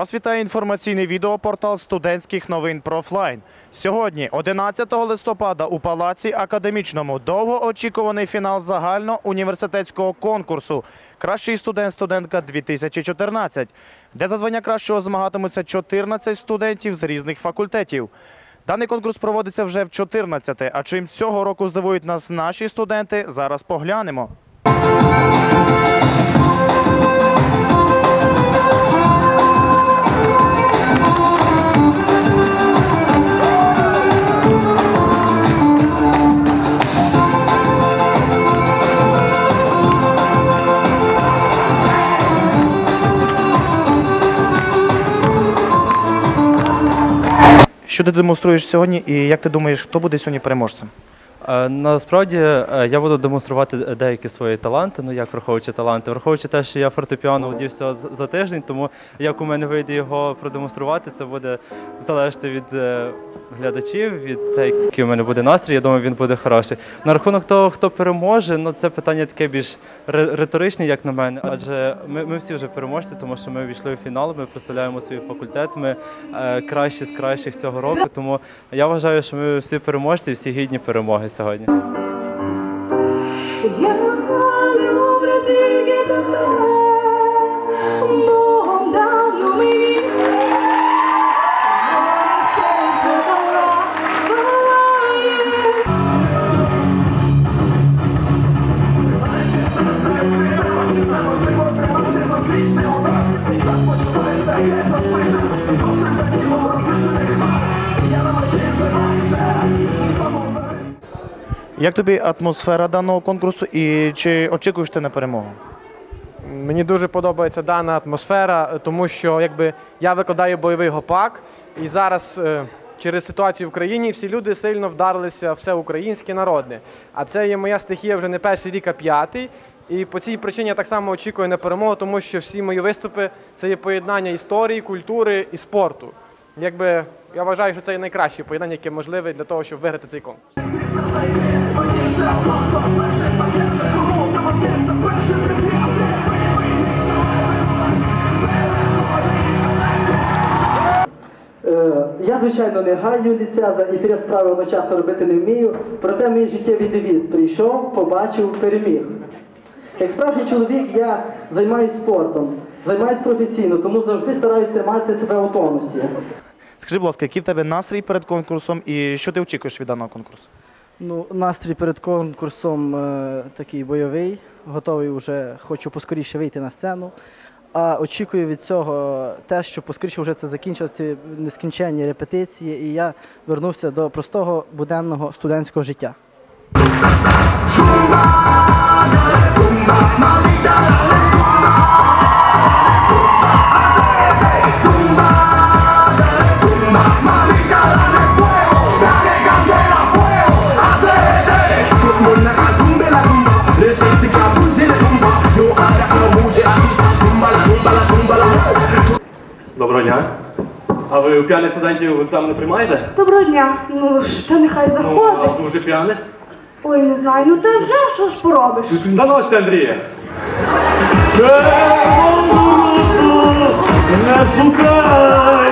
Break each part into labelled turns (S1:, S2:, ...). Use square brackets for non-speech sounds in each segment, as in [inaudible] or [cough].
S1: Вас вітає інформаційний відеопортал студентських новин Профлайн. Сьогодні, 11 листопада, у палаці академічному довгоочікуваний фінал загальноуніверситетського конкурсу Кращий студент-студентка 2014, де за звання кращого змагатимуться 14 студентів з різних факультетів. Даний конкурс проводиться вже в 14-те, а чим цього року здивують нас наші студенти, зараз поглянемо. Що ти демонструєш сьогодні, і як ти думаєш, хто буде сьогодні переможцем?
S2: Е, Насправді е, я буду демонструвати деякі свої таланти. Ну як враховуючи таланти, враховуючи те, що я фортепіано з- за тиждень, тому як у мене вийде його продемонструвати, це буде залежати від е, глядачів, від те, який у мене буде настрій. Я думаю, він буде хороший. На рахунок того, хто переможе, ну це питання таке більш ри- риторичне, як на мене. Адже ми, ми всі вже переможці, тому що ми війшли у фінал, ми представляємо свій факультет. Ми е, кращі з кращих цього року. Тому я вважаю, що ми всі переможці, всі гідні перемоги сьогодні.
S3: Я люблю тільки тебе,
S1: Як тобі атмосфера даного конкурсу і чи очікуєш ти на перемогу?
S4: Мені дуже подобається дана атмосфера, тому що якби я викладаю бойовий гопак, і зараз е, через ситуацію в країні всі люди сильно вдарилися все українське народне. А це є моя стихія вже не перший рік, а п'ятий. І по цій причині я так само очікую на перемогу, тому що всі мої виступи це є поєднання історії, культури і спорту. Якби я вважаю, що це є найкраще поєднання, яке можливе для того, щоб виграти цей конкурс.
S5: Е, Я, звичайно, не гаю ліцеза і три справи одночасно робити не вмію, проте мій життєвий девіз прийшов, побачив, переміг. Як справжній чоловік я займаюся спортом, займаюся професійно, тому завжди стараюся тримати себе у тонусі.
S1: Скажи, будь ласка, який в тебе настрій перед конкурсом і що ти очікуєш від даного конкурсу?
S5: Ну, настрій перед конкурсом е, такий бойовий, готовий вже, хочу поскоріше вийти на сцену. А очікую від цього те, що поскоріше вже це закінчилися нескінченні репетиції, і я вернувся до простого буденного студентського життя.
S6: Доброго дня. А ви у п'яних студентів екзамен не приймаєте?
S3: Доброго дня. Ну, та нехай
S6: Ну, а
S3: заходить.
S6: дуже п'яних?
S3: Ой, не знаю, ну та вже що ж поробиш?
S6: Доносьте, Андрія. Не шукай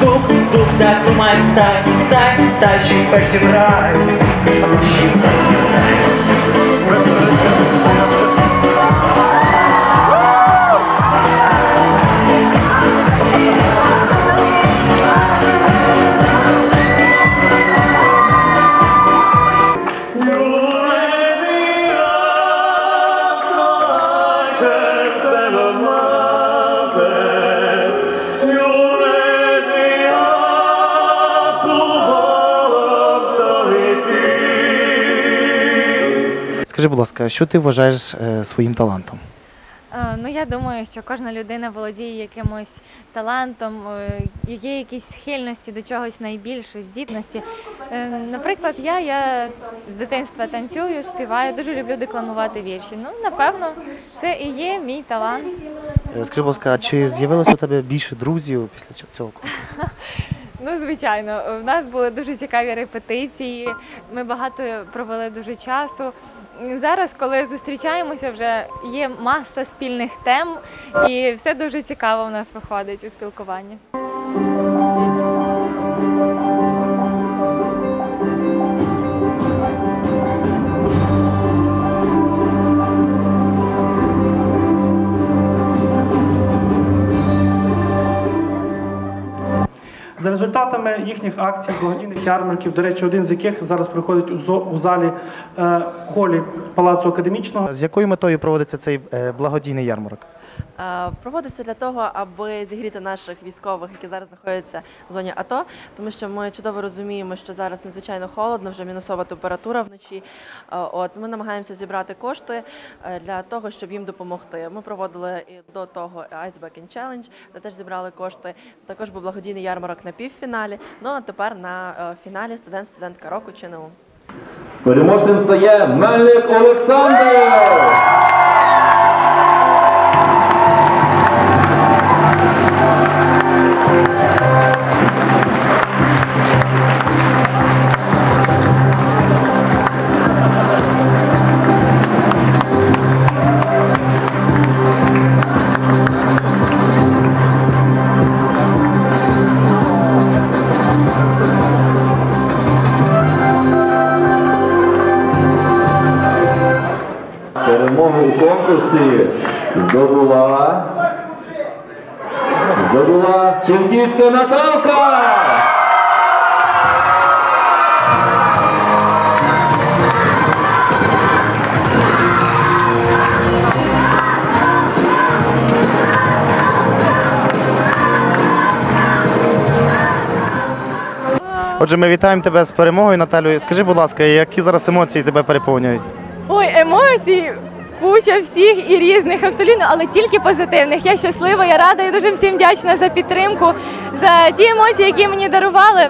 S7: Дух, дух, так тримай, стань, стань, дальше перший брай.
S1: Скажи, будь ласка, що ти вважаєш е, своїм талантом?
S8: Е, Ну, я думаю, що кожна людина володіє якимось талантом, е, є якісь схильності до чогось найбільше, здібності. Наприклад, я, я з дитинства танцюю, співаю, дуже люблю декламувати вірші. Ну, напевно, це і є мій талант.
S1: Скажи, будь ласка, чи з'явилося у тебе більше друзів після цього конкурсу? [laughs]
S8: Ну, звичайно, в нас були дуже цікаві репетиції. Ми багато провели дуже часу. зараз, коли зустрічаємося, вже є маса спільних тем, і все дуже цікаво у нас виходить у спілкуванні.
S9: За результатами їхніх акцій, благодійних ярмарків, до речі, один з яких зараз проходить у, залі е, холі Палацу академічного.
S1: З якою метою проводиться цей е, благодійний ярмарок?
S10: Е, Проводиться для того, аби зігріти наших військових, які зараз знаходяться в зоні АТО, тому що ми чудово розуміємо, що зараз надзвичайно холодно, вже мінусова температура вночі. Е, От ми намагаємося зібрати кошти е, для того, щоб їм допомогти. Ми проводили і до того Ice Backing Challenge, де теж зібрали кошти. Також був благодійний ярмарок на півфіналі. Ну а тепер на фіналі студент студентка року ЧНУ.
S11: Переможцем стає Мельник Олександр! Здобула Ченківська Наталка!
S1: Отже, ми вітаємо тебе з перемогою, Наталю. Скажи, будь ласка, які зараз емоції тебе переповнюють?
S8: Ой, емоцій куча всіх і різних, абсолютно, але тільки позитивних. Я щаслива, я рада і дуже всім вдячна за підтримку, за ті емоції, які мені дарували.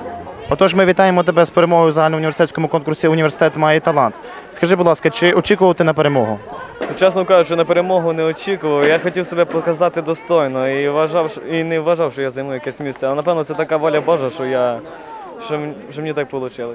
S1: Отож, ми вітаємо тебе з перемогою у загальноуніверситетському конкурсі Університет має талант. Скажи, будь ласка, чи очікував ти на перемогу?
S12: Чесно кажучи, на перемогу не очікував. Я хотів себе показати достойно і вважав, і не вважав, що я займу якесь місце. Але напевно це така воля Божа, що я що, що мені так вийшло.